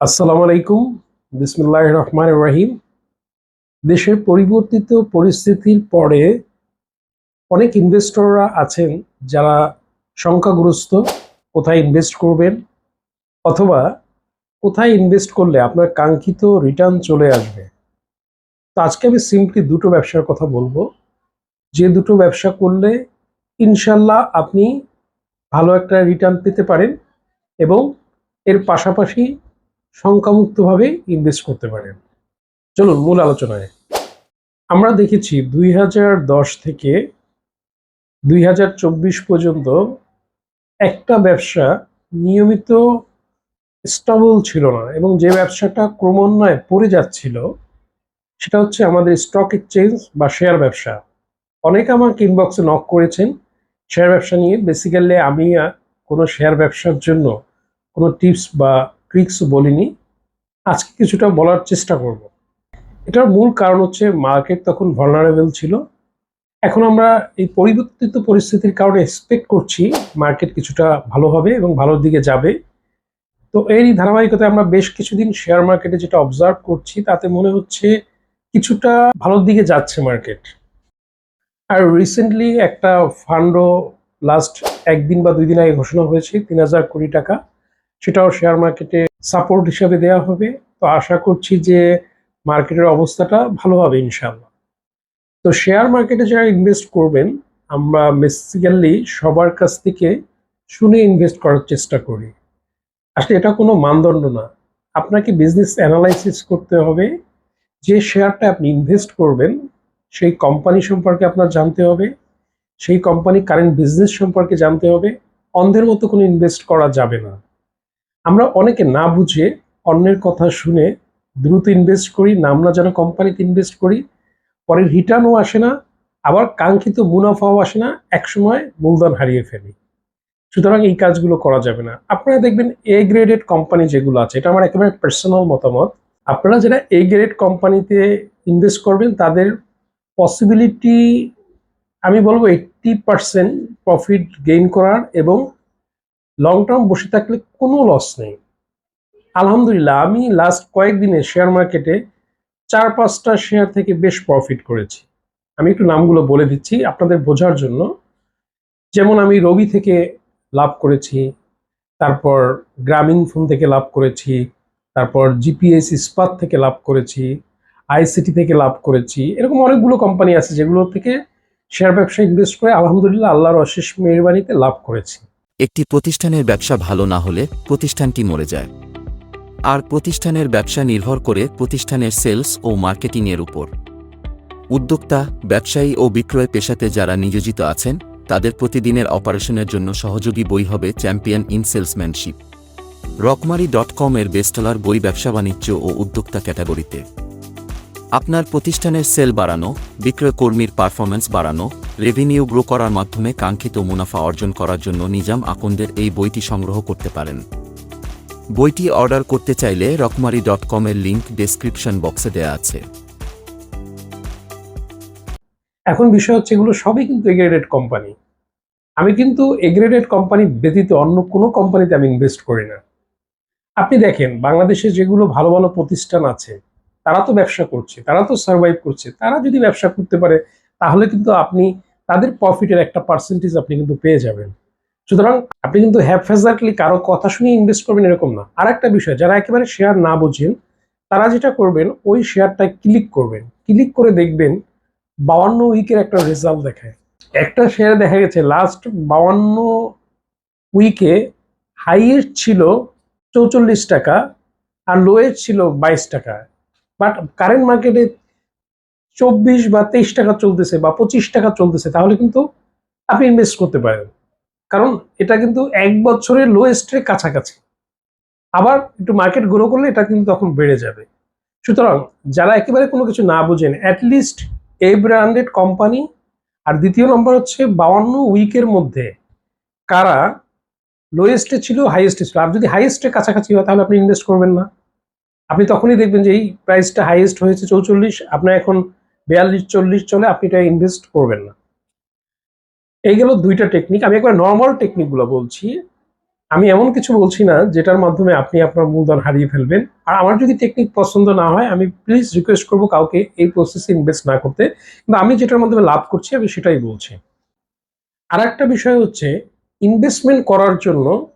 আসসালামু আলাইকুম। বিসমুল্লাহ রহমান রাহিম। দেশের পরিবর্তিত পরিস্থিতির পরে অনেক ইনভেস্টররা আছেন যারা সংখ্যাগ্রস্ত কোথায় ইনভেস্ট করবেন অথবা কোথায় ইনভেস্ট করলে আপনার কাঙ্ক্ষিত রিটার্ন চলে আসবে। তো আজকে আমি সিম্পলি দুটো ব্যবসার কথা বলব। যে দুটো ব্যবসা করলে ইনশাল্লাহ আপনি ভালো একটা রিটার্ন পেতে পারেন এবং এর পাশাপাশি সংখ্যামুক্তভাবে ইনভেস্ট করতে পারেন। চলুন মূল আলোচনায়। আমরা দেখেছি দুই হাজার দশ থেকে দুই হাজার চব্বিশ পর্যন্ত একটা ব্যবসা নিয়মিত স্টেবল ছিল না এবং যে ব্যবসাটা ক্রমান্বয়ে পড়ে যাচ্ছিল, সেটা হচ্ছে আমাদের স্টক এক্সচেঞ্জ বা শেয়ার ব্যবসা। অনেক আমার ইনবক্সে নক করেছেন শেয়ার ব্যবসা নিয়ে। বেসিক্যালি আমি কোনো শেয়ার ব্যবসার জন্য কোনো টিপস বা ট্রিক্স বলিনি। আজকে কিছুটা বলার চেষ্টা করব। এটার মূল কারণ হচ্ছে মার্কেট তখন ভলনারেবল ছিল। এখন আমরা এই পরিবর্তিত পরিস্থিতির কারণে এক্সপেক্ট করছি মার্কেট কিছুটা ভালো হবে এবং ভালোর দিকে যাবে। তো এরই ধারাবাহিকতায় আমরা বেশ কিছুদিন শেয়ার মার্কেটে যেটা অবজার্ভ করছি, তাতে মনে হচ্ছে কিছুটা ভালোর দিকে যাচ্ছে মার্কেট আর রিসেন্টলি একটা ফান্ডও লাস্ট একদিন বা দুই দিন আগে ঘোষণা হয়েছে তিন হাজার কোটি টাকা। সেটাও শেয়ার মার্কেটে সাপোর্ট হিসাবে দেওয়া হবে। তো আশা করছি যে মার্কেটের অবস্থাটা ভালো হবে ইনশাল্লাহ তো শেয়ার মার্কেটে যারা ইনভেস্ট করবেন, আমরা বেসিক্যালি সবার কাছ থেকে শুনে ইনভেস্ট করার চেষ্টা করি। আসলে এটা কোনো মানদণ্ড না। আপনাকে বিজনেস অ্যানালাইসিস করতে হবে। যে শেয়ারটা আপনি ইনভেস্ট করবেন, সেই কোম্পানি সম্পর্কে আপনার জানতে হবে। সেই কোম্পানি কারেন্ট বিজনেস সম্পর্কে জানতে হবে। অন্ধের মতো কোনো ইনভেস্ট করা যাবে না। আমরা অনেকে না বুঝে অন্যের কথা শুনে দ্রুত ইনভেস্ট করি, নাম না যেন কোম্পানিতে ইনভেস্ট করি, পরে রিটার্নও আসে না, আবার কাঙ্ক্ষিত মুনাফাও আসে না, একসময় মূলধন হারিয়ে ফেলি। সুতরাং এই কাজগুলো করা যাবে না। আপনারা দেখবেন এ গ্রেডেড কোম্পানি যেগুলো আছে, এটা আমার একেবারে পার্সোনাল মতামত। আপনারা যারা এ গ্রেড কোম্পানিতে ইনভেস্ট করবেন, তাদের পসিবিলিটি আমি বলব এইট্টি পার্সেন্ট প্রফিট গেইন করার এবং লং টার্ম বসে থাকলে কোনো লস নেই। আলহামদুলিল্লাহ, আমি লাস্ট কয়েকদিনে শেয়ার মার্কেটে চার পাঁচটা শেয়ার থেকে বেশ প্রফিট করেছি। আমি একটু নামগুলো বলে দিচ্ছি আপনাদের বোঝার জন্য। যেমন আমি রবি থেকে লাভ করেছি, তারপর গ্রামীণ ফোন থেকে লাভ করেছি, তারপর জিপিএস ইস্পাত থেকে লাভ করেছি আইসিটি থেকে লাভ করেছি, এরকম অনেকগুলো কোম্পানি আছে যেগুলো থেকে শেয়ার ব্যবসা ইনভেস্ট করে আলহামদুলিল্লাহ আল্লাহর অশেষ মেহরবানিতে লাভ করেছি। একটি প্রতিষ্ঠানের ব্যবসা ভালো না হলে প্রতিষ্ঠানটি মরে যায়। আর প্রতিষ্ঠানের ব্যবসা নির্ভর করে প্রতিষ্ঠানের সেলস ও মার্কেটিংয়ের উপর। উদ্যোক্তা, ব্যবসায়ী ও বিক্রয় পেশাতে যারা নিয়োজিত আছেন, তাদের প্রতিদিনের অপারেশনের জন্য সহযোগী বই হবে champion in salesmanship. Rokomari dot com এর বেস্টলার বই ব্যবসা বাণিজ্য ও উদ্যোক্তা ক্যাটাগরিতে। আপনার প্রতিষ্ঠানের সেল বাড়ানো বিক্রয় কর্মীর পারফরম্যান্স বাড়ানো রেভিনিউ গ্রো করার মাধ্যমে কাঙ্ক্ষিত মুনাফা অর্জন করার জন্য নিজাম আকন্দের এই বইটি সংগ্রহ করতে পারেন। বইটি অর্ডার করতে চাইলে রকমারি ডট কমের লিঙ্ক ডেসক্রিপশন বক্সে দেয়া আছে। এখন বিষয় হচ্ছে এগুলো সবই কিন্তু এগ্রেডেড কোম্পানি আমি কিন্তু এগ্রেডেড কোম্পানি ব্যতীত অন্য কোনো কোম্পানিতে আমি ইনভেস্ট করি না। আপনি দেখেন, বাংলাদেশে যেগুলো ভালো ভালো প্রতিষ্ঠান আছে, তারা তো ব্যবসা করছে, তারা তো সার্ভাইভ করছে, তারা যদি ব্যবসা করতে পারে, তাহলে কিন্তু আপনি তাদের প্রফিটের একটা পার্সেন্টেজ আপনি কিন্তু পেয়ে যাবেন। সুতরাং আপনি কিন্তু হ্যাপফেজার্টলি কারও কথা শুনে ইনভেস্ট করবেন এরকম না। আর একটা বিষয়, যারা একেবারে শেয়ার না বোঝেন, তারা যেটা করবেন, ওই শেয়ারটায় ক্লিক করবেন। ক্লিক করে দেখবেন বাউান্ন উইকের একটা রেজাল্ট দেখায়। একটা শেয়ার দেখা গেছে লাস্ট বাউান্ন উইকে হাইয়েস্ট ছিল চৌচল্লিশ টাকা, আর লোয়েস্ট ছিল বাইশ টাকা। বাট কারেন্ট মার্কেটে চব্বিশ বা তেইশ টাকা চলতেছে বা পঁচিশ টাকা চলতেছে, তাহলে কিন্তু আপনি ইনভেস্ট করতে পারেন। কারণ এটা কিন্তু এক বছরের লোয়েস্টের কাছাকাছি। আবার একটু মার্কেট গ্রো করলে এটা কিন্তু তখন বেড়ে যাবে। সুতরাং যারা একেবারে কোনো কিছু না বোঝেন at least a branded company আর দ্বিতীয় নম্বর হচ্ছে বাউান্ন উইকের মধ্যে কারা লোয়েস্টে ছিল হাইয়েস্টে ছিল। আর যদি হাইয়েস্টের কাছাকাছি হয়, তাহলে আপনি ইনভেস্ট করবেন না। আপনি তখনই দেখবেন যে এই প্রাইসটা হাইয়েস্ট হয়েছে চৌচল্লিশ, আপনার এখন বিয়াল্লিশ, চল্লিশ চলে আপনি এটা ইনভেস্ট করবেন না। এই গেল দুইটা টেকনিক আমি একবার নর্মাল টেকনিকগুলো বলছি। আমি এমন কিছু বলছি না যেটার মাধ্যমে আপনি আপনার মূলধন হারিয়ে ফেলবেন। আর আমার যদি টেকনিক পছন্দ না হয়, আমি প্লিজ রিকোয়েস্ট করব কাউকে এই প্রসেসে ইনভেস্ট না করতে। কিন্তু আমি যেটার মাধ্যমে লাভ করছি, আমি সেটাই বলছি। আর একটা বিষয় হচ্ছে ইনভেস্টমেন্ট করার জন্য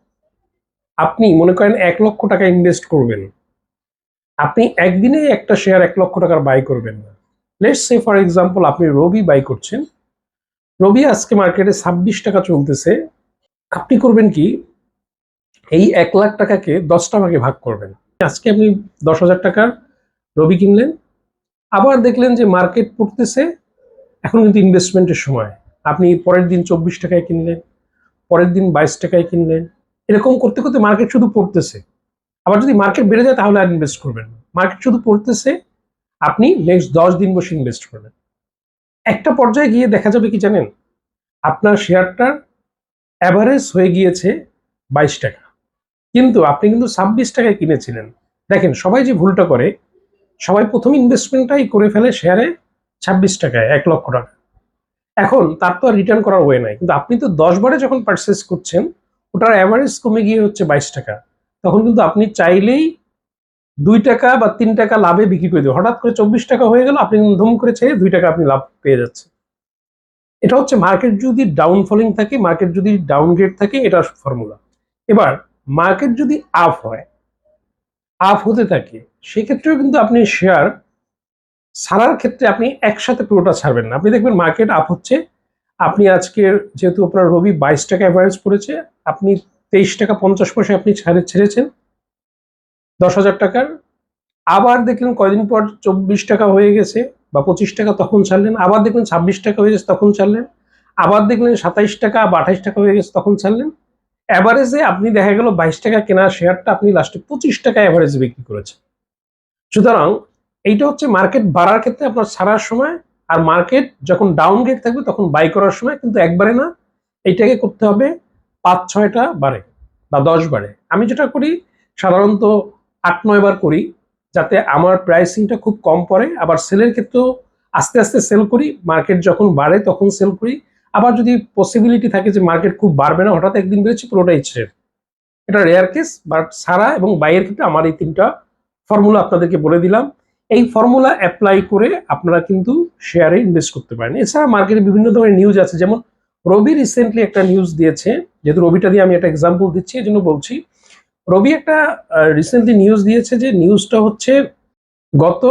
আপনি মনে করেন এক লক্ষ টাকা ইনভেস্ট করবেন। আপনি একদিনে একটা শেয়ার এক লক্ষ টাকার বাই করবেন না। লেটস সে ফর এক্সাম্পল আপনি রবি বাই করছেন। রবি আজকে মার্কেটে ছাব্বিশ টাকা চলতেছে। আপনি করবেন কি? এই এক লাখ টাকাকে দশটা ভাগে ভাগ করবেন। আজকে আপনি দশ হাজার টাকার রবি কিনলেন। আবার দেখলেন যে মার্কেট পড়তেছে। এখন কিন্তু ইনভেস্টমেন্টের সময়। আপনি পরের দিন চব্বিশ টাকায় কিনলেন, পরের দিন বাইশ টাকায় কিনলেন। এরকম করতে করতে মার্কেট শুধু পড়তেছে। আবার যদি মার্কেট বেড়ে যায় তাহলে আর ইনভেস্ট করবেন মার্কেট শুধু পড়তেছে আপনি নেক্সট দশ দিন বসে ইনভেস্ট করবেন। একটা পর্যায়ে গিয়ে দেখা যাবে কি জানেন? আপনার শেয়ারটার অ্যাভারেজ হয়ে গিয়েছে বাইশ টাকা। কিন্তু আপনি কিন্তু ছাব্বিশ টাকায় কিনেছিলেন। দেখেন, সবাই যে ভুলটা করে, সবাই প্রথম ইনভেস্টমেন্টটাই করে ফেলে শেয়ারে ছাব্বিশ টাকায়, এক লক্ষ টাকা। এখন তার তো আর রিটার্ন করার ওয়ে নাই। কিন্তু আপনি তো দশ বারে যখন পারচেস করছেন, ওটার অ্যাভারেজ কমে গিয়ে হচ্ছে বাইশ টাকা। তখন কিন্তু আপনি চাইলেই দুই টাকা বা তিন টাকা লাভে বিক্রি করে দেবেন হঠাৎ করে চব্বিশ টাকা হয়ে গেল, আপনি ধুম করে ছেড়ে দুই টাকা আপনি লাভ পেয়ে যাচ্ছেন। এটা হচ্ছে মার্কেট যদি ডাউন ফলিং থাকে মার্কেট যদি ডাউন গ্রেড থাকে, এটা ফর্মুলা এবার মার্কেট যদি আপ হয় আপ হতে থাকে, সেক্ষেত্রেও কিন্তু আপনি শেয়ার ছাড়ার ক্ষেত্রে আপনি একসাথে পুরোটা ছাড়বেন না। আপনি দেখবেন মার্কেট আপ হচ্ছে। আপনি আজকের, যেহেতু আপনার রবি বাইশ টাকা অ্যাভারেজ পড়েছে, আপনি তেইশ টাকা পঞ্চাশ পয়সা আপনি ছাড়ে ছেড়েছেন। দশ হাজার টাকার। আবার দেখলেন কয়দিন পর চব্বিশ টাকা হয়ে গেছে বা পঁচিশ টাকা তখন ছাড়লেন, আবার দেখলেন ছাব্বিশ টাকা হয়ে গেছে তখন ছাড়লেন, আবার দেখলেন সাতাইশ টাকা বা আঠাইশ টাকা হয়ে গেছে তখন ছাড়লেন। অ্যাভারেজে আপনি দেখা গেল বাইশ টাকা কেনা শেয়ারটা আপনি লাস্টে পঁচিশ টাকা অ্যাভারেজে বিক্রি করেছেন। সুতরাং এইটা হচ্ছে মার্কেট বাড়ার ক্ষেত্রে আপনার ছাড়ার সময় আর মার্কেট যখন ডাউন গেট থাকবে তখন বাই করার সময়, কিন্তু একবারে না, এইটাকে করতে হবে পাঁচ, ছয়টা বারে বা দশ বারে। আমি যেটা করি, সাধারণত আট, নয় বার করি যাতে আমার প্রাইসিংটা খুব কম পড়ে। আবার সেলের ক্ষেত্রেও আস্তে আস্তে সেল করি। মার্কেট যখন বাড়ে তখন সেল করি। আবার যদি পসিবিলিটি থাকে যে মার্কেট খুব বাড়বে না, হঠাৎ একদিন বেড়েছে পুরোটাই ছেড়ে এটা রেয়ার কেস বাট সারা এবং বাইয়ের ক্ষেত্রে আমার এই তিনটা ফর্মুলা আপনাদেরকে বলে দিলাম। এই ফর্মুলা অ্যাপ্লাই করে আপনারা কিন্তু শেয়ারে ইনভেস্ট করতে পারেন। এছাড়া মার্কেটে বিভিন্ন ধরনের নিউজ আছে। যেমন রবি রিসেন্টলি একটা নিউজ দিয়েছে, যেহেতু রবিটা দিয়ে আমি একটা এক্সাম্পল দিচ্ছি, এই জন্য বলছি। রবি একটা রিসেন্টলি নিউজ দিয়েছে যে নিউজটা হচ্ছে গত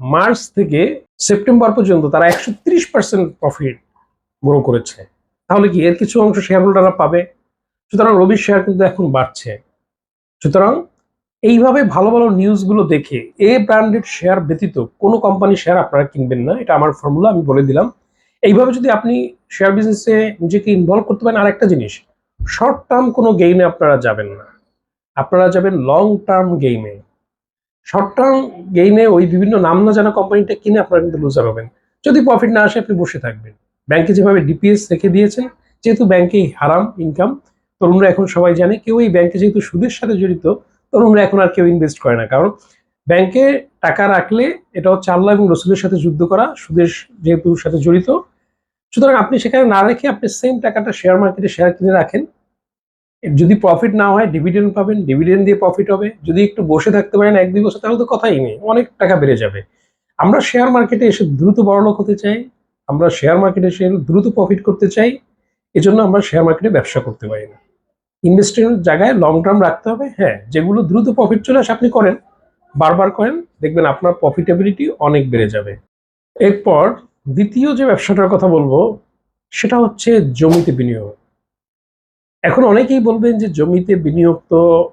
মার্চ থেকে সেপ্টেম্বর পর্যন্ত তারা একশো তিরিশ পার্সেন্ট প্রফিট গ্রো করেছে। তাহলে কি এর কিছু অংশ শেয়ার হোল্ডাররা পাবে? সুতরাং রবির শেয়ার কিন্তু এখন বাড়ছে। সুতরাং এইভাবে ভালো ভালো নিউজগুলো দেখে এ ব্র্যান্ডেড শেয়ার ব্যতীত কোনো কোম্পানির শেয়ার আপনারা কিনবেন না, এটা আমার ফর্মুলা আমি বলে দিলাম। এইভাবে যদি আপনি শেয়ার বিজনেসে নিজেকে ইনভলভ করতে পারেন, আরেকটা জিনিস শর্ট টার্ম কোনো গেইনে আপনারা যাবেন না। আপনারা যাবেন লং টার্ম গেইমে শর্ট টার্ম গেইনে ওই বিভিন্ন নাম না জানা কোম্পানিটা কিনে আপনারা কিন্তু লুজার হবেন। যদি প্রফিট না আসে, আপনি বসে থাকবেন। ব্যাংকে যেভাবে ডিপিএস রেখে দিয়েছেন, যেহেতু ব্যাংকে হারাম ইনকাম তরুণরা এখন সবাই জানে, কেউ এই ব্যাংকে যেহেতু সুদের সাথে জড়িত, তরুণরা এখন আর কেউ ইনভেস্ট করে না। কারণ ব্যাংকে টাকা রাখলে এটা হচ্ছে আল্লাহ এবং রসুলের সাথে যুদ্ধ করা, সুদের যেহেতু সাথে জড়িত। সুতরাং আপনি সেখানে না রেখে আপনি সেম টাকাটা শেয়ার মার্কেটে শেয়ার কিনে রাখেন যদি প্রফিট না হয় ডিভিডেন্ড পাবেন ডিভিডেন্ড দিয়ে প্রফিট হবে। যদি একটু বসে থাকতে পারেন এক দুই বছর, তাহলে তো কথাই নেই, অনেক টাকা বেড়ে যাবে। আমরা শেয়ার মার্কেটে এসে দ্রুত বড়লোক হতে চাই, আমরা শেয়ার মার্কেটে এসে দ্রুত প্রফিট করতে চাই, এজন্য আমরা শেয়ার মার্কেটে ব্যবসা করতে পারি না। ইনভেস্টমেন্ট জায়গায় লং টার্ম রাখতে হবে হ্যাঁ যেগুলো দ্রুত প্রফিট চলে আসে আপনি করেন, বারবার করেন, দেখবেন আপনার প্রফিটেবিলিটি অনেক বেড়ে যাবে। এরপর দ্বিতীয় যে ব্যবসাটার কথা বলব, সেটা হচ্ছে জমিতে বিনিয়োগ। এখন অনেকেই বলবেন যে জমিতে বিনিয়োগ তো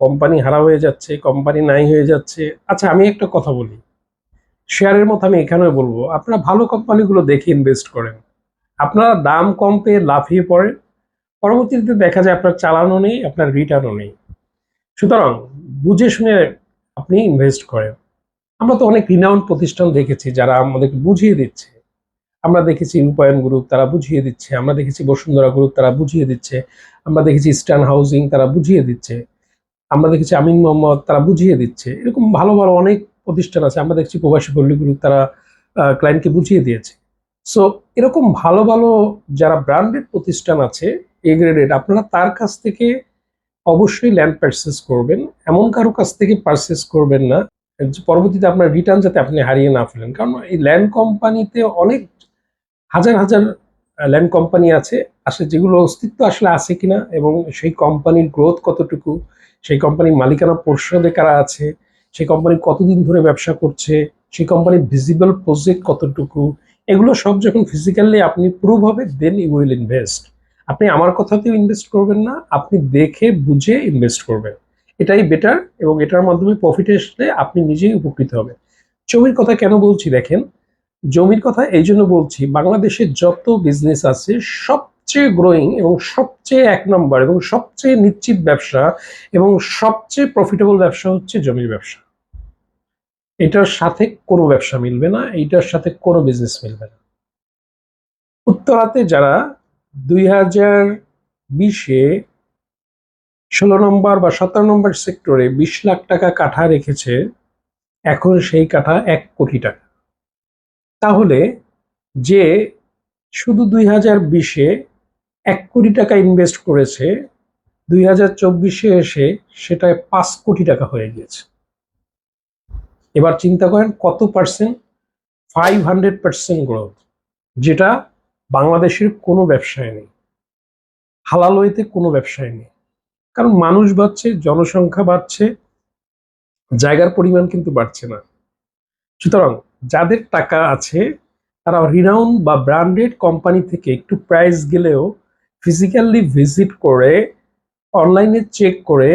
কোম্পানি হারা হয়ে যাচ্ছে কোম্পানি নাই হয়ে যাচ্ছে। আচ্ছা আমি একটা কথা বলি। শেয়ারের মতো আমি এখানেও বলব, আপনারা ভালো কোম্পানিগুলো দেখে ইনভেস্ট করেন। আপনারা দাম কম পেয়ে লাফিয়ে পড়েন। পরবর্তীতে দেখা যায় আপনার চালানো নেই, আপনার রিটার্নও নেই। সুতরাং বুঝে শুনে আপনি ইনভেস্ট করেন। আমরা তো অনেক রিনাউন্ড প্রতিষ্ঠান দেখেছি যারা আমাদেরকে বুঝিয়ে দিচ্ছে। আমরা দেখেছি রূপায়ণ গ্রুপ তারা বুঝিয়ে দিচ্ছে, আমরা দেখেছি বসুন্ধরা গ্রুপ তারা বুঝিয়ে দিচ্ছে, আমরা দেখেছি ইস্টার্ন হাউজিং তারা বুঝিয়ে দিচ্ছে, আমরা দেখেছি আমিন মোহাম্মদ তারা বুঝিয়ে দিচ্ছে, এরকম ভালো ভালো অনেক প্রতিষ্ঠান আছে, আমরা দেখছি প্রবাসী পল্লী গ্রুপ তারা ক্লায়েন্টকে বুঝিয়ে দিয়েছে। সো এরকম ভালো ভালো যারা ব্র্যান্ডেড প্রতিষ্ঠান আছে এ গ্রেডেড আপনারা তার কাছ থেকে অবশ্যই ল্যান্ড পারচেস করবেন, এমন কারও কাছ থেকে পারচেস করবেন না পরবর্তীতে আপনার রিটার্ন যাতে আপনি হারিয়ে না ফেলেন, কারণ এই ল্যান্ড কোম্পানিতে অনেক হাজার হাজার ল্যান্ড কোম্পানি আছে। আসলে যেগুলো অস্তিত্ব আসলে আছে কিনা এবং সেই কোম্পানির গ্রোথ কতটুকু, সেই কোম্পানির মালিকানা পরিষদে কারা আছে, সেই কোম্পানি কতদিন ধরে ব্যবসা করছে, সেই কোম্পানির ভিজিবল প্রজেক্ট কতটুকু, এগুলো সব যখন ফিজিক্যালি আপনি প্রুভ হবে দেন ইউ উইল ইনভেস্ট আপনি আমার কথাতেও ইনভেস্ট করবেন না, আপনি দেখে, বুঝে ইনভেস্ট করবেন। এটাই বেটার এবং এটার মাধ্যমে প্রফিট আসলে আপনি নিজেই উপকৃত হবেন। জমির কথা কেন বলছি দেখেন জমির কথা এই জন্য বলছি বাংলাদেশের যত বিজনেস আছে, সবচেয়ে গ্রোয়িং এবং সবচেয়ে এক নম্বর এবং সবচেয়ে নিশ্চিত ব্যবসা এবং সবচেয়ে প্রফিটেবল ব্যবসা হচ্ছে জমির ব্যবসা। এটার সাথে কোনো ব্যবসা মিলবে না, এইটার সাথে কোনো বিজনেস মিলবে না। উত্তরাতে যারা দুই হাজার বিশে ষোলো নম্বর বা সতেরো নম্বর সেক্টরে বিশ লাখ টাকা কাঠা রেখেছে, এখন সেই কাঠা এক কোটি টাকা। তাহলে যে শুধু দুই হাজার বিশে এক কোটি টাকা ইনভেস্ট করেছে, দুই হাজার চব্বিশে এসে সেটায় পাঁচ কোটি টাকা হয়ে গিয়েছে। এবার চিন্তা করেন কত percent five hundred percent growth যেটা বাংলাদেশের কোনো ব্যবসায় নেই। হালালইতে কোনো ব্যবসায় নেই। কারণ মানুষ বাড়ছে, জনসংখ্যা বাড়ছে, জায়গার পরিমাণ কিন্তু বাড়ছে না। সুতরাং যাদের টাকা আছে, তারা রিনাউন বা ব্র্যান্ডেড কোম্পানি থেকে একটু প্রাইস গেলেও ফিজিক্যালি ভিজিট করে অনলাইনে চেক করে,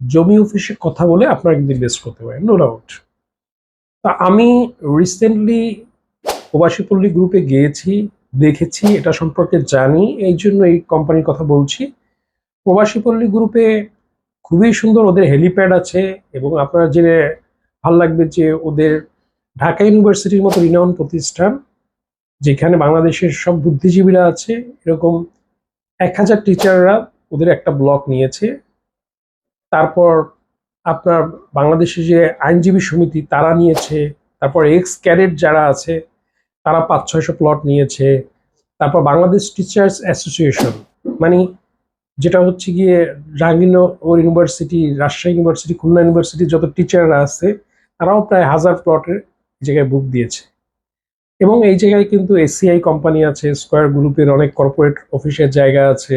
জমি অফিসে কথা বলে আপনারা কিন্তু ইনভেস্ট করতে পারেন নো ডাউট তা আমি রিসেন্টলি প্রবাসীপল্লী গ্রুপে গিয়েছি, দেখেছি, এটা সম্পর্কে জানি, এই জন্য এই কোম্পানির কথা বলছি। প্রবাসীপল্লী গ্রুপে খুবই সুন্দর ওদের হেলিপ্যাড আছে এবং আপনারা জেনে ভালো লাগবে যে ওদের ঢাকা ইউনিভার্সিটির মতো রিনাউন প্রতিষ্ঠান, যেখানে বাংলাদেশের সব বুদ্ধিজীবীরা আছে, এরকম এক হাজার টিচাররা ওদের একটা ব্লক নিয়েছে। তারপর আপনার বাংলাদেশে যে আইনজীবী সমিতি, তারা নিয়েছে, তারপর এক্স ক্যাডেট যারা আছে, তারা পাঁচ, ছয়শো প্লট নিয়েছে। তারপর বাংলাদেশ টিচার্স অ্যাসোসিয়েশন মানে যেটা হচ্ছে গিয়ে Jahangirnagar university Rajshahi university Khulna university যত টিচাররা আছে, তারাও প্রায় হাজার প্লটের জায়গায় বুক দিয়েছে। এবং এই জায়গায় কিন্তু এসিআই কোম্পানি আছে স্কোয়ার গ্রুপের অনেক কর্পোরেট অফিসের জায়গা আছে।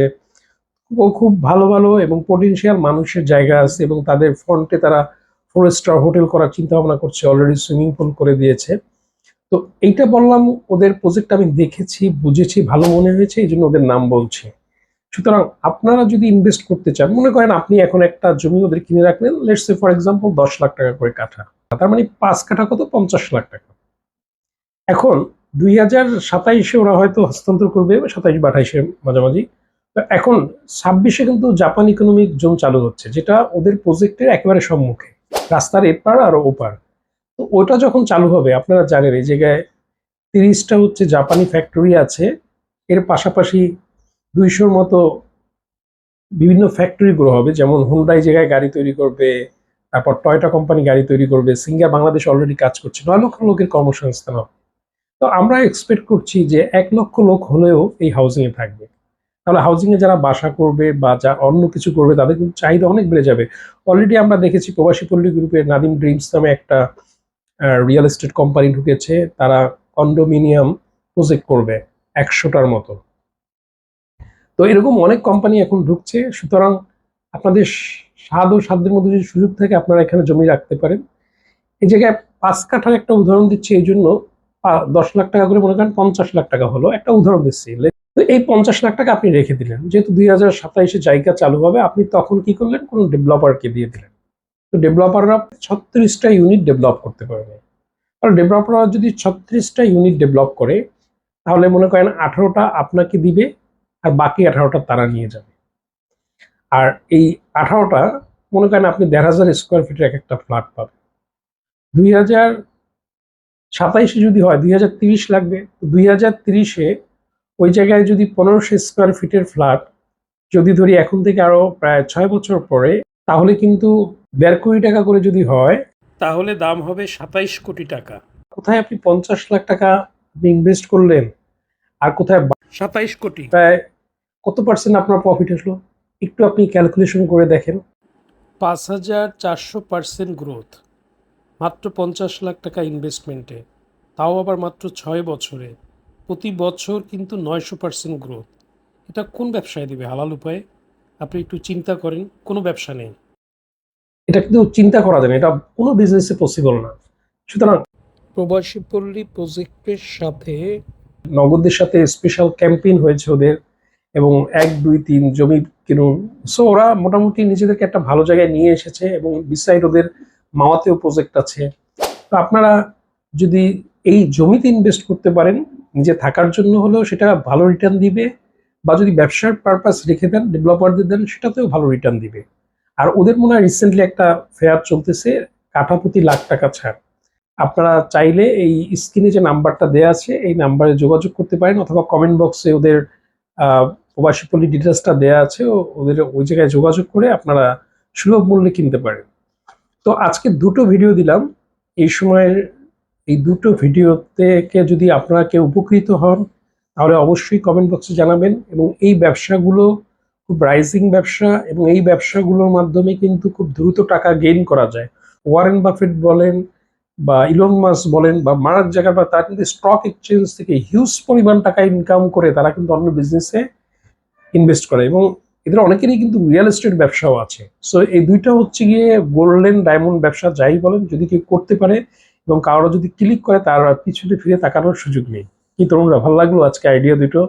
ও খুব ভালো ভালো এবং পটেনশিয়াল মানুষের জায়গা আছে এবং তাদের ফ্রন্টে তারা ফোর স্টার হোটেল করার চিন্তা ভাবনা করছে অলরেডি সুইমিং পুল করে দিয়েছে। তো এইটা বললাম, ওদের প্রজেক্ট আমি দেখেছি, বুঝেছি, ভালো মনে হয়েছে, এই জন্য ওদের নাম বলছি। সুতরাং আপনারা যদি ইনভেস্ট করতে চান, মনে করেন আপনি এখন একটা জমি ওদের কিনে রাখলেন লেটস সে ফর এক্সাম্পল দশ লাখ টাকা করে কাঠা। তার মানে পাঁচ কাঠা কত? পঞ্চাশ লাখ টাকা। এখন দুই হাজার সাতাইশে ওরা হয়তো হস্তান্তর করবে, সাতাইশ বা আঠাইশে মাঝামাঝি। এখন ছাব্বিশে কিন্তু জাপান ইকোনমিক জোন চালু হচ্ছে, যেটা ওদের প্রজেক্টের একেবারে সম্মুখে। রাস্তার এপার আর ওপার। তো ওটা যখন চালু হবে, আপনারা জানেন এই জায়গায় তিরিশটা হচ্ছে জাপানি ফ্যাক্টরি আছে। এর পাশাপাশি দুইশোর মতো বিভিন্ন ফ্যাক্টরি গ্রো হবে, যেমন হুন্ডাই জায়গায় গাড়ি তৈরি করবে তারপর টয়টা কোম্পানি গাড়ি তৈরি করবে। সিঙ্গার বাংলাদেশ অলরেডি কাজ করছে। নয় লক্ষ লোকের কর্মসংস্থান হবে। তো আমরা এক্সপেক্ট করছি যে এক লক্ষ লোক হলেও এই হাউজিং এ থাকবে। তাহলে হাউজিং এ যারা বাসা করবে বা যা অন্য কিছু করবে, তাদের কিন্তু চাহিদা অনেক বেড়ে যাবে। অলরেডি আমরা দেখেছি প্রবাসী পল্লী গ্রুপের নাদিম ড্রিমস নামে একটা রিয়েল এস্টেট কোম্পানি ঢুকেছে। তারা কন্ডোমিনিয়াম প্রজেক্ট করবে একশোটার মতো। তো এরকম অনেক কোম্পানি এখন ঢুকছে। সুতরাং আপনাদের স্বাদ ও সাধ্যের মধ্যে যদি সুযোগ থাকে, আপনারা এখানে জমি রাখতে পারেন। এই জায়গায় পাঁচ কাঠার একটা উদাহরণ দিচ্ছি, এই জন্য দশ লাখ টাকা করে মনে করেন, পঞ্চাশ লাখ টাকা হলো। একটা উদাহরণ দিচ্ছি। এই পঞ্চাশ লাখ টাকা আপনি রেখে দিলেন। যেহেতু দুই হাজার সাতাইশে জায়গা চালু হবে, আপনি তখন কি করলেন? কোনো ডেভেলপারকে দিয়ে দিলেন। তো ডেভেলপাররা ছত্রিশটা ইউনিট ডেভেলপ করতে পারবে কারণ ডেভেলপাররা যদি ছত্রিশটা ইউনিট ডেভেলপ করে, তাহলে মনে করেন আঠারোটা আপনাকে দিবে, আর বাকি আঠারোটা তারা নিয়ে যাবে। আর এই আঠারোটা মনে করেন আপনি দেড় হাজার স্কোয়ার ফিটের এক একটা ফ্ল্যাট পাবেন। দুই হাজার সাতাইশে যদি হয় দুই হাজার তিরিশ লাগবে। দুই হাজার তিরিশে ওই জায়গায় যদি পনেরোশো স্কোয়ার ফিটের ফ্ল্যাট যদি ধরি এখন থেকে আরও প্রায় ছয় বছর পরে তাহলে কিন্তু দেড় কোটি টাকা করে যদি হয় তাহলে দাম হবে সাতাইশ কোটি টাকা। কোথায় আপনি পঞ্চাশ লাখ টাকা ইনভেস্ট করলেন? আর কোথায় সাতাইশ কোটি। প্রায় কত পার্সেন্ট আপনার প্রফিট আসলো? একটু আপনি ক্যালকুলেশন করে দেখেন। পাঁচ হাজার চারশো পার্সেন্ট গ্রোথ মাত্র পঞ্চাশ লাখ টাকা ইনভেস্টমেন্টে তাও আবার মাত্র ছয় বছরে। প্রতি বছর কিন্তু নয়শো পার্সেন্ট গ্রোথ এটা কোন ব্যবসায় দিবে? হালাল উপায়ে? আপনি একটু চিন্তা করেন কোনো ব্যবসা নেই। এটা কিন্তু চিন্তা করা যায় না এটা কোনো বিজনেসে পসিবল না। সুতরাং প্রবাসী পল্লী প্রজেক্টের সাথে নগদের সাথে স্পেশাল ক্যাম্পেইন হয়েছে ওদের। এবং এক, দুই, তিন জমি কিনুন। সো ওরা মোটামুটি নিজেদেরকে একটা ভালো জায়গায় নিয়ে এসেছে এবং বিসাইড ওদের মাওয়াতেও প্রজেক্ট আছে। তো আপনারা যদি এই জমিতে ইনভেস্ট করতে পারেন, নিজে থাকার জন্য হলেও সেটা ভালো রিটার্ন দিবে বা যদি ব্যবসার পারপাস রেখে দেন ডেভেলপারদের দেন, সেটাতেও ভালো রিটার্ন দিবে। আর ওদের মনে হয় রিসেন্টলি একটা ফেয়ার চলতেছে, কাঠা প্রতি লাখ টাকা ছাড়। আপনারা চাইলে এই স্ক্রিনে যে নাম্বারটা দেওয়া আছে, এই নাম্বারে যোগাযোগ করতে পারেন অথবা কমেন্ট বক্সে ওদের প্রবাসী পল্লী ডিটেলসটা দেওয়া আছে ওদের ওই জায়গায় যোগাযোগ করে আপনারা সুলভ মূল্যে কিনতে পারেন। তো আজকে দুটো ভিডিও দিলাম। এই সময়ের এই দুটো ভিডিও থেকে যদি আপনারা কেউ উপকৃত হন, তাহলে অবশ্যই কমেন্ট বক্সে জানাবেন এবং এই ব্যবসাগুলো খুব রাইজিং ব্যবসা এবং এই ব্যবসাগুলোর মাধ্যমে কিন্তু খুব দ্রুত টাকা গেইন করা যায়। ওয়ারেন বাফেট বলেন বা ইলন মাস বলেন বা মার্ক জায়গা বা তারা কিন্তু স্টক এক্সচেঞ্জ থেকে হিউজ পরিমাণ টাকা ইনকাম করে তারা কিন্তু অন্য বিজনেসে ইনভেস্ট করে। এবং এদের অনেকেরই কিন্তু রিয়েল এস্টেট ব্যবসাও আছে। সো এই দুইটা হচ্ছে গিয়ে গোল্ডেন ডায়মন্ড ব্যবসা, যাই বলেন, যদি কেউ করতে পারে এবং কারও যদি ক্লিক করে, তার পিছনে ফিরে তাকানোর সুযোগ নেই। কি তরুণরা, ভালো লাগল আজকে আইডিয়া দুটো?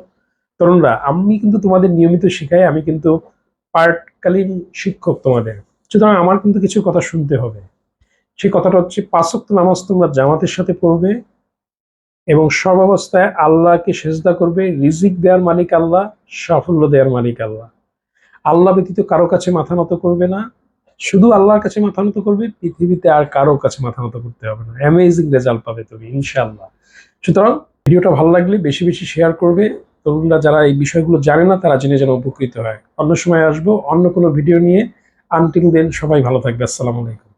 তরুণরা, আমি কিন্তু তোমাদের নিয়মিত শেখাই, আমি কিন্তু পার্টকালীন শিক্ষক তোমাদের। সুতরাং আমার কিন্তু কিছু কথা শুনতে হবে। সেই কথাটা হচ্ছে পাঁচক্ত নামাজ তোমরা জামাতের সাথে পড়বে। এবং সর্বাবস্থায় আল্লাহকে সেজদা করবে, রিজিক দেওয়ার মালিক আল্লাহ, সাফল্য দেওয়ার মালিক আল্লাহ। আল্লাহ ব্যতীত কারও কাছে মাথা নত করবে না। শুধু আল্লাহর কাছে মাথা নত করবে, পৃথিবীতে আর কারও কাছে মাথা নত করতে হবে না। অ্যামেজিং রেজাল্ট পাবে তুমি, ইনশাআল্লাহ। সুতরাং ভিডিওটা ভালো লাগলে বেশি বেশি শেয়ার করবে। তরুণরা যারা এই বিষয়গুলো জানে না, তারা জেনে যেন উপকৃত হয়। অন্য সময় আসব, অন্য কোনো ভিডিও নিয়ে। আনটিল দেন সবাই ভালো থাকবে, আসসালামু আলাইকুম।